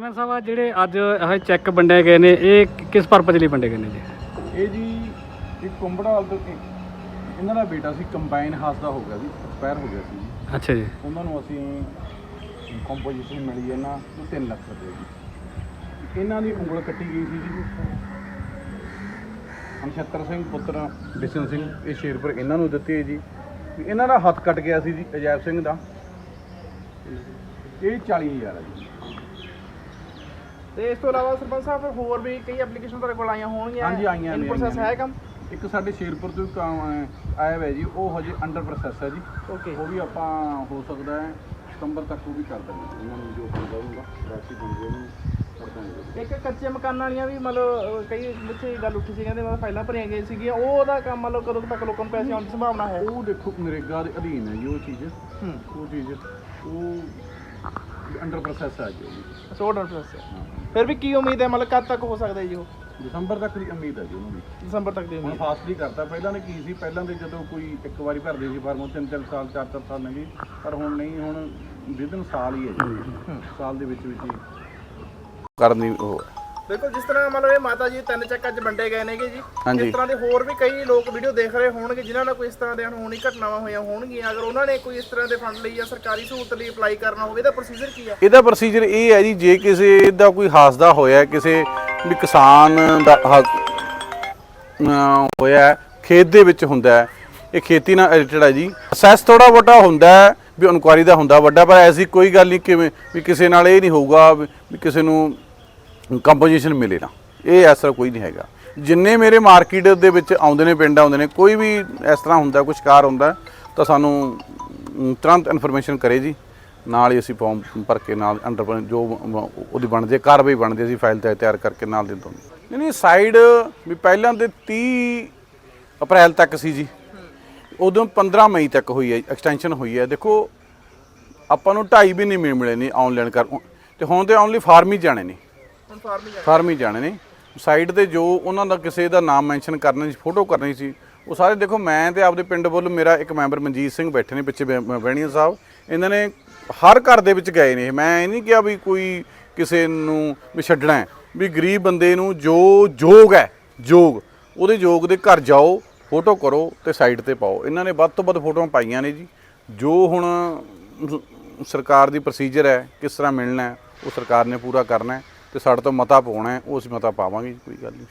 Chairman ਸਾਹਿਬ ਆ ਜਿਹੜੇ ਅੱਜ ਇਹ ਚੈੱਕ ਵੰਡੇ ਗਏ ਨੇ ਇਹ ਕਿਸ ਪਰਪਸ ਲਈ ਵੰਡੇ ਗਏ ਨੇ ਜੀ? ਇਹ ਜੀ ਇੱਕ ਇੱਕ- ਇਹਨਾਂ ਦਾ ਬੇਟਾ ਸੀ ਕੰਬਾਈਨ ਹਾਸ ਦਾ ਹੋ ਗਿਆ ਜੀ ਐਕਸਪਾਇਰ ਹੋ ਗਿਆ ਸੀ ਜੀ। ਅੱਛਾ ਜੀ। ਉਹਨਾਂ ਨੂੰ ਅਸੀਂ ਕੰਪੋਜੀਸ਼ਨ ਮਿਲੀ ਇਹਨਾਂ ਨੂੰ 3 ਲੱਖ ਰੁਪਏ ਦੀ। ਇਹਨਾਂ ਦੀ ਉਂਗਲ ਕੱਟੀ ਗਈ ਸੀ ਜੀ। ਨਛੱਤਰ ਸਿੰਘ ਪੁੱਤਰ ਬਿਸ਼ਨ ਸਿੰਘ ਇਹ ਸ਼ੇਰਪੁਰ ਇਹਨਾਂ ਨੂੰ ਦਿੱਤੀ ਹੈ ਜੀ। ਵੀ ਇਹਨਾਂ ਦਾ ਹੱਥ ਕੱਟ ਗਿਆ ਸੀ ਜੀ ਅਜੈਬ ਸਿੰਘ ਦਾ। ਇਹ 40000 ਹੈ ਜੀ। ਤੇ ਇਸ ਤੋਂ ਇਲਾਵਾ ਸਰਪੰਚ ਸਾਹਿਬ ਫਿਰ ਹੋਰ ਵੀ ਕਈ ਐਪਲੀਕੇਸ਼ਨ ਤੁਹਾਡੇ ਕੋਲ ਆਈਆਂ ਹੋਣਗੀਆਂ। ਹਾਂਜੀ, ਆਈਆਂ ਨੇ, ਪ੍ਰੋਸੈਸ ਆਈਆਂ ਹੈ ਨੇ। ਕੰਮ? ਇੱਕ ਸਾਡੇ ਸ਼ੇਰਪੁਰ ਤੋਂ ਇੱਕ ਆਇਆ ਹੋਇਆ ਜੀ ਉਹ ਹਜੇ ਅੰਡਰ ਪ੍ਰੋਸੈਸ ਹੈ ਜੀ। ਓਕੇ ਉਹ ਵੀ ਆਪਾਂ ਹੋ ਸਕਦਾ ਹੈ ਸਤੰਬਰ ਤੱਕ ਉਹ ਵੀ ਕਰ ਦਾਂਗੇ ਉਹਨਾਂ ਨੂੰ ਜੋ ਬਣਦਾ ਹੋਊਗਾ ਰਾਸ਼ੀ ਬਣਦੀ ਉਹਨੂੰ ਕਰ ਦਾਂਗੇ ਇੱਕ ਕੱਚੇ ਮਕਾਨਾਂ ਵਾਲੀਆਂ ਵੀ ਮਤਲਬ ਅਹ, ਕਈ ਵਿੱਚ ਗੱਲ ਉੱਠੀ ਸੀ ਕਹਿੰਦੇ ਮਤਲਬ ਫਾਈਲਾਂ ਭਰੀਆਂ ਗਈਆਂ ਸੀਗੀਆਂ। ਉਹ ਉਹਦਾ ਕੰਮ ਮਤਲਬ ਕਦੋਂ ਕੁ ਤੱਕ ਲੋਕਾਂ ਨੂੰ ਪੈਸੇ ਆਉਣ ਦੀ ਸੰਭਾਵਨਾ ਹੈ? ਉਹ ਦੇਖੋ ਨਰੇਗਾ ਦੇ ਅਧੀਨ ਹੈ ਜੀ ਉਹ ਚੀਜ਼। ਹੂੰ। ਉਹ ਚੀਜ਼ ਉਹ ਅੰਡਰ ਪ੍ਰੋਸੈਸ ਹੈ ਜੀ ਉਹ ਵੀ। ਸੋ ਆਰਡਰ ਪ੍ਰੋਸੈਸ ਫਿਰ ਵੀ ਕੀ ਉਮੀਦ ਹੈ? ਮਤਲਬ ਕਦ ਤੱਕ ਹੋ ਸਕਦਾ ਜੀ ਉਹ? ਦਸੰਬਰ ਤੱਕ ਦੀ ਉਮੀਦ ਹੈ ਜੀ ਉਹਨੂੰ ਵੀ ਦਸੰਬਰ ਤੱਕ ਦੀ ਹੁਣ ਉਮੀਦ। ਫਾਸਟ ਹੀ ਕਰਤਾ। ਪਹਿਲਾਂ ਨੇ ਕੀ ਸੀ? ਪਹਿਲਾਂ ਦੇ ਜਦੋਂ ਕੋਈ ਇੱਕ ਵਾਰੀ ਭਰਦੇ ਸੀ ਫਾਰਮ ਤਿੰਨ ਤਿੰਨ ਸਾਲ ਚਾਰ ਚਾਰ ਸਾਲ ਨਹੀਂ। ਪਰ ਹੁਣ ਨਹੀਂ ਹੁਣ ਵਿਦਨ ਸਾਲ ਹੀ ਹੈ ਜੀ। ਸਾਲ ਦੇ ਵਿੱਚ ਵਿੱਚ ਹੀ। ਕਰਨੀ ਉਹ ਬਿਲਕੁਲ ਜਿਸ ਤਰ੍ਹਾਂ ਮਤਲਬ ਇਹ ਮਾਤਾ ਜੀ ਤਿੰਨ ਚੱਕਾਂ 'ਚ ਵੰਡੇ ਗਏ ਨੇਗੇ ਜੀ ਹਾਂਜੀ। ਇਸ ਤਰ੍ਹਾਂ ਦੇ ਹੋਰ ਵੀ ਕਈ ਲੋਕ ਵੀਡੀਓ ਦੇਖ ਰਹੇ ਹੋਣਗੇ ਜਿਨ੍ਹਾਂ ਨਾਲ ਕੋਈ ਇਸ ਤਰ੍ਹਾਂ ਦੇ ਅਣਹੋਣੀ ਘਟਨਾਵਾਂ ਹੋਈਆਂ ਹੋਣਗੀਆਂ। ਅਗਰ ਉਹਨਾਂ ਨੇ ਕੋਈ ਇਸ ਤਰ੍ਹਾਂ ਦੇ ਫੰਡ ਲਈ ਜਾਂ ਸਰਕਾਰੀ ਸਹੂਲਤ ਲਈ ਅਪਲਾਈ ਕਰਨਾ ਹੋਵੇ ਇਹਦਾ ਪ੍ਰੋਸੀਜਰ ਕੀ ਹੈ? ਇਹਦਾ ਪ੍ਰੋਸੀਜਰ ਇਹ ਹੈ ਜੀ ਜੇ ਕਿਸੇ ਦਾ ਕੋਈ ਹਾਸਦਾ ਹੋਇਆ ਕਿਸੇ ਵੀ ਕਿਸਾਨ ਦਾ ਹਾ- ਅਮ ਹੋਇਆ ਹੈ, ਖੇਤ ਦੇ ਵਿੱਚ ਹੁੰਦਾ ਹੈ ਇਹ ਖੇਤੀ ਨਾਲ ਰਿਲੇਟਡ ਹੈ ਜੀ। ਪ੍ਰੋਸੈਸ ਥੋੜਾ ਵੱਡਾ ਹੁੰਦਾ ਹੈ ਵੀ ਇਨਕੁਆਰੀ ਦਾ ਹੁੰਦਾ ਵੱਡਾ ਪਰ ਐਸੀ ਕੋਈ ਗੱਲ ਨਹੀਂ ਕਿਵੇਂ ਵੀ ਕਿਸੇ ਨਾਲ ਇਹ ਨਹੀਂ ਹੋਊਗਾ ਵੀ ਵੀ ਕਿਸੇ ਨੂੰ ਕੰਪੋਜੀਸ਼ਨ ਮਿਲੇ ਨਾ। ਇਹ ਐਸਾ ਕੋਈ ਨਹੀਂ ਹੈਗਾ। ਜਿੰਨੇ ਮੇਰੇ ਮਾਰਕੀਟ ਦੇ ਵਿੱਚ ਆਉਂਦੇ ਨੇ, ਪਿੰਡ ਆਉਂਦੇ ਨੇ, ਕੋਈ ਵੀ ਇਸ ਤਰ੍ਹਾਂ ਹੁੰਦਾ, ਕੋਈ ਸ਼ਿਕਾਰ ਹੁੰਦਾ, ਤਾਂ ਸਾਨੂੰ ਤੁਰੰਤ ਇਨਫੋਰਮੇਸ਼ਨ ਕਰੇ ਜੀ। ਨਾਲ ਹੀ ਅਸੀਂ ਫਾਰਮ ਭਰ ਕੇ ਨਾਲ ਅੰਡਰ ਜੋ ਉਹਦੀ ਬਣਦੀ ਹੈ, ਕਾਰਵਾਈ ਬਣਦੀ ਅਸੀਂ ਫਾਈਲ ਤੇ ਤਿਆਰ ਕਰਕੇ ਨਾਲ ਦੇ ਦਿੰਦੇ ਨਹੀਂ ਨਹੀਂ ਸਾਈਡ ਵੀ ਪਹਿਲਾਂ ਦੇ 30 ਅਪ੍ਰੈਲ ਤੱਕ ਸੀ ਜੀ। ਉਦੋਂ 15 ਮਈ ਤੱਕ ਹੋਈ ਹੈ ਐਕਸਟੈਂਸ਼ਨ ਹੋਈ ਹੈ। ਦੇਖੋ, ਆਪਾਂ ਨੂੰ 2.5 ਵੀ ਨਹੀਂ ਮਿਲ- ਮਿਲੇ ਨਹੀਂ ਆਨਲਾਈਨ ਕਰ ਤੇ ਹੁਣ ਤੇ ਓਨਲੀ ਫਾਰਮ ਹੀ ਜਾਣੇ ਨੇ। ਹੁਣ ਫਾਰਮਿੰਗ ਫਾਰਮ ਹੀ ਜਾਣੇ ਨੇ। ਸਾਈਡ ਤੇ ਜੋ ਉਹਨਾਂ ਦਾ ਕਿਸੇ ਦਾ ਨਾਮ ਮੈਂਸ਼ਨ ਕਰਨਾ ਸੀ, ਫੋਟੋ ਕਰਨੀ ਸੀ, ਉਹ ਸਾਰੇ ਦੇਖੋ, ਮੈਂ ਤੇ ਆਪਦੇ ਪਿੰਡ ਵੱਲੋਂ ਮੇਰਾ ਇੱਕ ਮੈਂਬਰ ਮਨਜੀਤ ਸਿੰਘ ਬੈਠੇ ਨੇ ਪਿੱਛੇ ਬਹਿਣੀਆ ਸਾਹਿਬ। ਇਹਨਾਂ ਨੇ ਹਰ ਘਰ ਦੇ ਵਿੱਚ ਗਏ ਨੇ। ਮੈਂ ਇਹ ਨਹੀਂ ਕਿਹਾ ਵੀ ਕੋਈ ਕਿਸੇ ਨੂੰ ਵੀ ਛੱਡਣਾ ਹੈ, ਵੀ ਗਰੀਬ ਬੰਦੇ ਨੂੰ ਜੋ ਯੋਗ ਹੈ ਯੋਗ ਉਹਦੇ ਯੋਗ ਦੇ ਘਰ ਜਾਓ, ਫੋਟੋ ਕਰੋ ਤੇ ਸਾਈਟ ਤੇ ਪਾਓ। ਇਹਨਾਂ ਨੇ ਵੱਧ ਤੋਂ ਵੱਧ ਫੋਟੋਆਂ ਪਾਈਆਂ ਨੇ ਜੀ। ਜੋ ਹੁਣ ਸਰਕਾਰ ਦੀ ਪ੍ਰੋਸੀਜਰ ਹੈ, ਕਿਸ ਤਰ੍ਹਾਂ ਮਿਲਣਾ ਹੈ, ਉਹ ਸਰਕਾਰ ਨੇ ਪੂਰਾ ਕਰਨਾ ਹੈ। ਤੇ ਸਾਡੇ ਤੋਂ ਮਤਾ ਪਾਉਣਾ ਹੈ ਉਹ ਅਸੀਂ ਮਤਾ ਪਾਵਾਂਗੇ ਜੀ, ਕੋਈ ਗੱਲ ਨਹੀਂ।